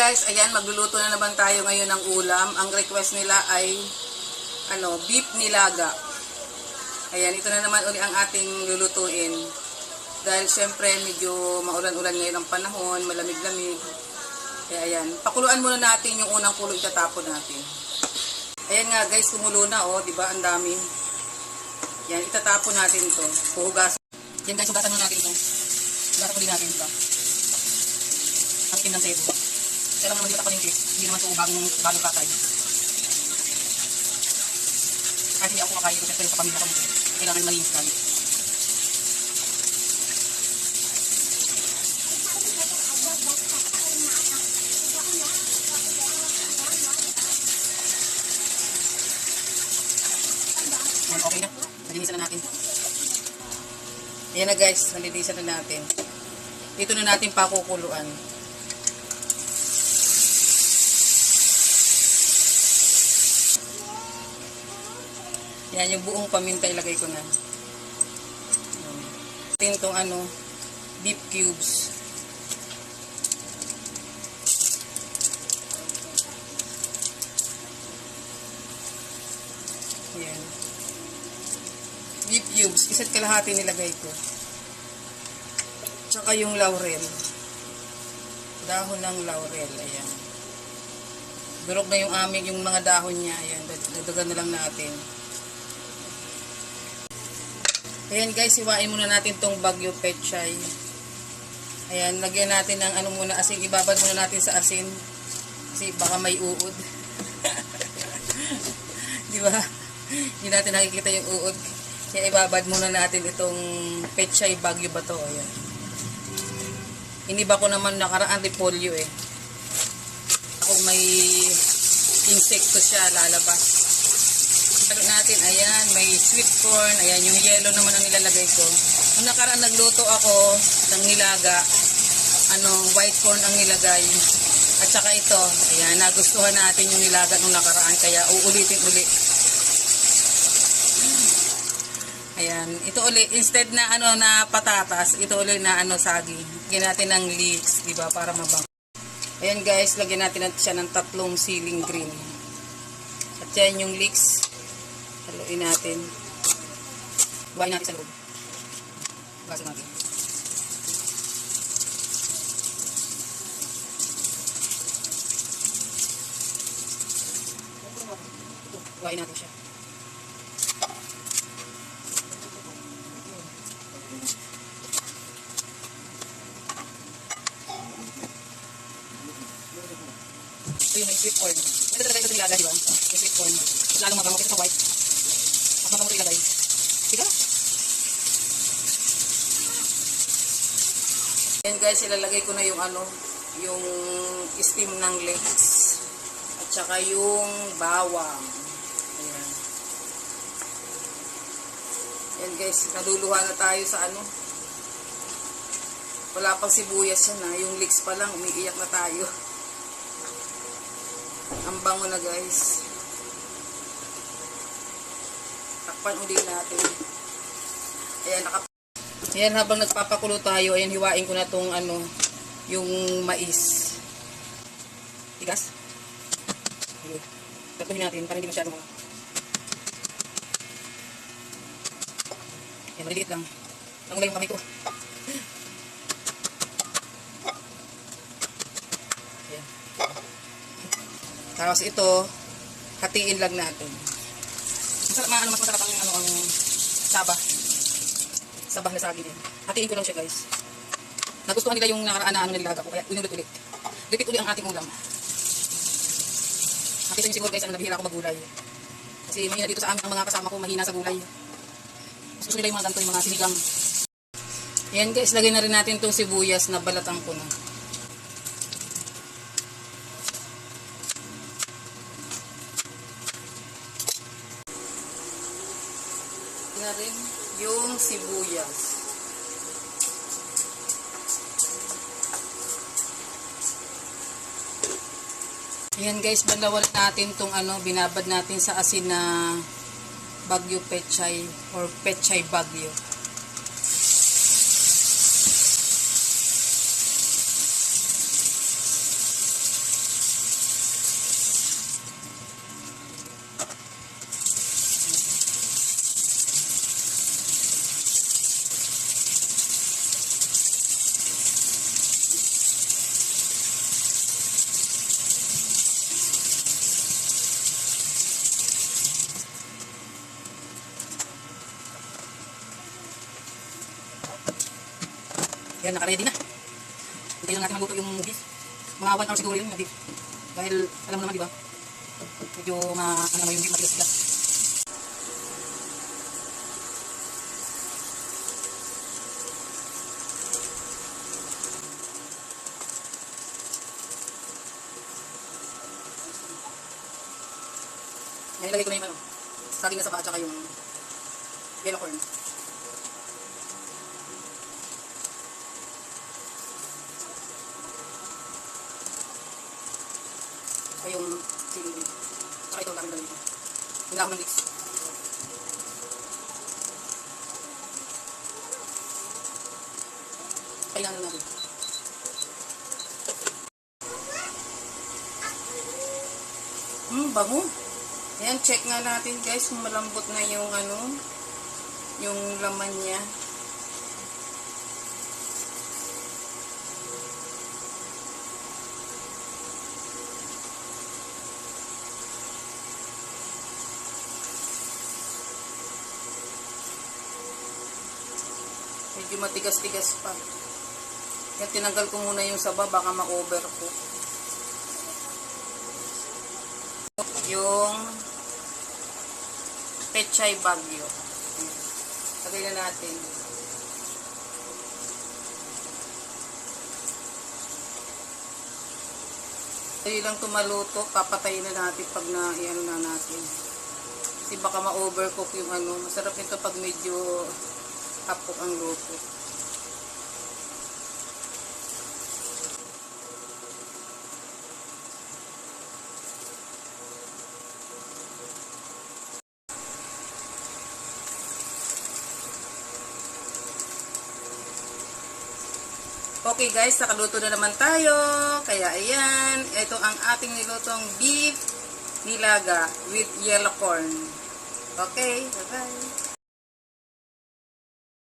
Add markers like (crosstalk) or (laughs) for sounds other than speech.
Guys, ayan, magluluto na naman tayo ngayon ng ulam. Ang request nila ay ano, beef nilaga. Ayan, ito na naman uli ang ating lulutuin. Dahil syempre medyo maulan-ulan ngayon ang panahon, malamig-lamig. Kaya ayan, pakuluan muna natin yung unang kulo itatapon natin. Ayan nga guys, kumulo na oh, di ba? Ang dami. Yan, itatapon natin ito. Puhugasan. Yan guys, hugasan muna natin ito. Hugasan ulit natin ito. Ang itim ng sebo. Pero naman dito palengke, hindi naman ito bagong, bagong katay. Kahit hindi ako kakain ito, syempre sa pamilya ko nito. Kailangan malinis lagi. Yan, okay na. Nalinisan na natin. Ayan na guys, nalinisan na natin. Dito na natin pakukuluan. Yan, yung buong paminta ilagay ko na. Atin itong ano, beef cubes. Yan. Beef cubes, isa't kalahati nilagay ko. Tsaka yung laurel. Dahon ng laurel, ayan. Durog na yung aming, yung mga dahon niya, ayan. Dagdagan na lang natin. Ayan guys, iwain muna natin tong bagyo pechay. Ayan, lagyan natin ng ano muna, asin. Ibabad muna natin sa asin. Kasi baka may uod. (laughs) Di ba? Hindi natin nakikita yung uod. Kaya ibabad muna natin itong pechay bagyo ba to. Ayan. Iniba ko naman nakaraan repolyo eh. Ako may insekto siya lalabas. Ano natin, ayan, may sweet corn, ayan, yung yellow naman ang nilalagay ko. Nung nakaraan nagluto ako ng nilaga, ano, white corn ang nilagay. At saka ito, ayan, nagustuhan natin yung nilaga nung nakaraan, kaya uulitin uli. Ayan, ito uli, instead na ano na patatas, ito uli na ano saging. Lagyan natin ng leeks, di ba, para mabang. Ayan guys, lagyan natin siya ng tatlong ceiling green. At yan yung leeks. Haluin natin. Buhayin natin sa loob. Baso natin. Buhayin natin siya. Ito yung may sweet corn. Ito talaga ito nilaga, di ba? May sweet corn. Lalong mabango kasi sa white. Mas mabango ito ilagay. Sige na. Yan guys, ilalagay ko na yung ano, yung steam ng leeks. At saka yung bawang. Ayan. Yan guys, naduluha na tayo sa ano. Wala pang sibuyas yan ha. Yung leeks pa lang, umiiyak na tayo. Ang bango na guys. Takpan uli natin. Ayan, naka Ayan, habang nagpapakulo tayo, ayan, hiwain ko na tong ano, yung mais. Tigas. Tapunin natin para hindi masyadong Ayan, maliliit lang. Nangulay yung kamay ko. Ayan. Tapos ito, hatiin lang natin. Masarap, maano, mas masarap ang, ano, ang saba. Sabah na saging din. Hatiin ko lang siya guys. Nagustuhan nila yung nakaraan na ano nilaga ko, kaya inulit-ulit. Repeat uli ang ating ulam. Nakita niyo siguro guys, ano, nabihira ako magulay. Kasi mahina dito sa amin ang mga kasama ko, mahina sa gulay. Mas gusto nila yung mga ganito, yung mga sinigang. Ayan guys, lagay na rin natin itong sibuyas na balatan ko na. rin yung sibuyas. Ayan guys, balawal natin tong ano, binabad natin sa asin na bagyo pechay or pechay bagyo. Ayan, nakaready na. Hintayin lang natin maluto yung beef. Mga 1 hour siguro yun, beef. Dahil, alam mo naman, di ba? Medyo, ma, ano naman yung beef, matigas-tigas. Yan, ilagay ko na yung ano, saging na saba at saka yung yellow corn. Saka yung chili din. Saka ito, laking dalawa. Hindi ako ng mix. Kailangan natin. Hmm, bango. Ayan, check nga natin guys kung malambot na yung ano, yung laman niya. Medyo matigas-tigas pa. Yan, tinanggal ko muna yung saba, baka ma-over ko. Yung pechay bagyo. Lagay na natin. Dali lang tumaluto, papatayin na natin pag na, ano na natin. Kasi baka ma-overcook yung ano. Masarap ito pag medyo hapok ang luto. Okay guys, nakaluto na naman tayo. Kaya ayan, ito ang ating nilutong beef nilaga with yellow corn. Okay, bye-bye.